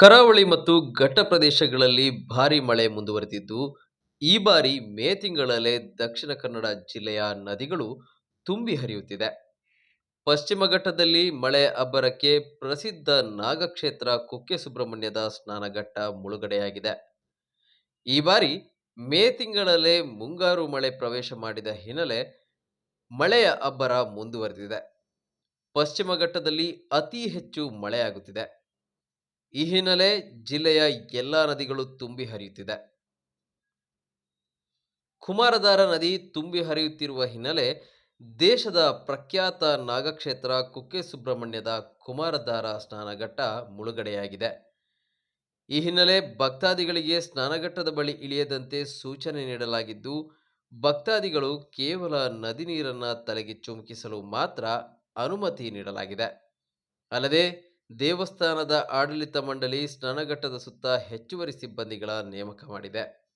ಕರಾವಳಿ ಮತ್ತು ಘಟ್ಟ ಪ್ರದೇಶಗಳಲ್ಲಿ ಭಾರಿ ಮಳೆ ಮುಂದುವರೆದಿದ್ದು, ಈ ಬಾರಿ ಮೇ ತಿಂಗಳಲ್ಲೇ ದಕ್ಷಿಣ ಕನ್ನಡ ಜಿಲ್ಲೆಯ ನದಿಗಳು ತುಂಬಿ ಹರಿಯುತ್ತಿದೆ. ಪಶ್ಚಿಮ ಘಟ್ಟದಲ್ಲಿ ಮಳೆ ಅಬ್ಬರಕ್ಕೆ ಪ್ರಸಿದ್ಧ ನಾಗಕ್ಷೇತ್ರ ಕುಕ್ಕೆ ಸುಬ್ರಹ್ಮಣ್ಯದ ಸ್ನಾನಘಟ್ಟ ಮುಳುಗಡೆಯಾಗಿದೆ. ಈ ಬಾರಿ ಮೇ ತಿಂಗಳಲ್ಲೇ ಮುಂಗಾರು ಮಳೆ ಪ್ರವೇಶ ಮಾಡಿದ ಹಿನ್ನೆಲೆ ಮಳೆಯ ಅಬ್ಬರ ಮುಂದುವರೆದಿದೆ. ಪಶ್ಚಿಮ ಘಟ್ಟದಲ್ಲಿ ಅತಿ ಹೆಚ್ಚು ಮಳೆಯಾಗುತ್ತಿದೆ. ಈ ಹಿನ್ನೆಲೆ ಜಿಲ್ಲೆಯ ಎಲ್ಲ ನದಿಗಳು ತುಂಬಿ ಹರಿಯುತ್ತಿದೆ. ಕುಮಾರಧಾರ ನದಿ ತುಂಬಿ ಹರಿಯುತ್ತಿರುವ ಹಿನ್ನೆಲೆ ದೇಶದ ಪ್ರಖ್ಯಾತ ನಾಗಕ್ಷೇತ್ರ ಕುಕ್ಕೆ ಸುಬ್ರಹ್ಮಣ್ಯದ ಕುಮಾರಧಾರ ಸ್ನಾನಘಟ್ಟ ಮುಳುಗಡೆಯಾಗಿದೆ. ಈ ಹಿನ್ನೆಲೆ ಭಕ್ತಾದಿಗಳಿಗೆ ಸ್ನಾನಘಟ್ಟದ ಬಳಿ ಇಳಿಯದಂತೆ ಸೂಚನೆ ನೀಡಲಾಗಿದ್ದು, ಭಕ್ತಾದಿಗಳು ಕೇವಲ ನದಿ ನೀರನ್ನು ತಲೆಗೆ ಚುಮುಕಿಸಲು ಮಾತ್ರ ಅನುಮತಿ ನೀಡಲಾಗಿದೆ. ಅಲ್ಲದೆ ದೇವಸ್ಥಾನದ ಆಡಳಿತ ಮಂಡಳಿ ಸ್ನಾನಘಟ್ಟದ ಸುತ್ತ ಹೆಚ್ಚುವರಿ ಸಿಬ್ಬಂದಿಗಳ ನೇಮಕ ಮಾಡಿದೆ.